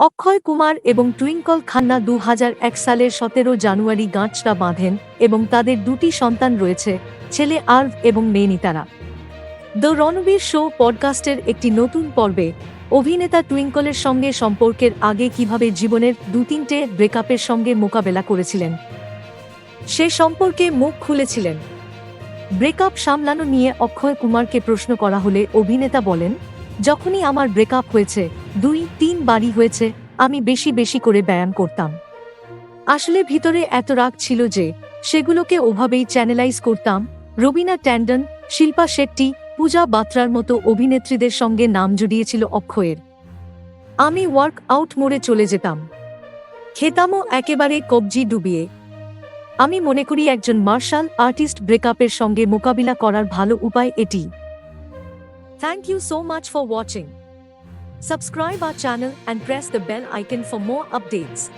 অক্ষয় কুমার এবং টুইঙ্কল খান্না দু সালের সতেরো জানুয়ারি গাঁটটা বাঁধেন এবং তাদের দুটি সন্তান রয়েছে, ছেলে আর্ভ এবং মেনিতারা। দ্য রণবীর শো পডকাস্টের একটি নতুন পর্বে অভিনেতা টুইঙ্কলের সঙ্গে সম্পর্কের আগে কীভাবে জীবনের দু তিনটে ব্রেকআপের সঙ্গে মোকাবেলা করেছিলেন। সে সম্পর্কে মুখ খুলেছিলেন। ব্রেকআপ সামলানো নিয়ে অক্ষয় কুমারকে প্রশ্ন করা হলে অভিনেতা বলেন যখনই আমার ব্রেকআপ হয়েছে, দুই, তিন বাড়ি হয়েছে, আমি বেশি বেশি করে ব্যায়াম করতাম। আসলে ভিতরে এত রাগ ছিল যে, সেগুলোকে ওভাবেই চ্যানেলাইজ করতাম। রবিনা ট্যান্ডন, শিল্পা শেট্টি, পূজা বাত্রার মতো অভিনেত্রীদের সঙ্গে নাম জুড়িয়েছিল অক্ষয়ের। আমি ওয়ার্ক আউট মোড়ে চলে যেতাম। খেতামও একেবারে কবজি ডুবিয়ে। আমি মনে করি একজন মার্শাল আর্টিস্ট ব্রেকআপের সঙ্গে মোকাবিলা করার ভালো উপায় এটি। Thank you so much for watching. Subscribe our channel and press the bell icon for more updates.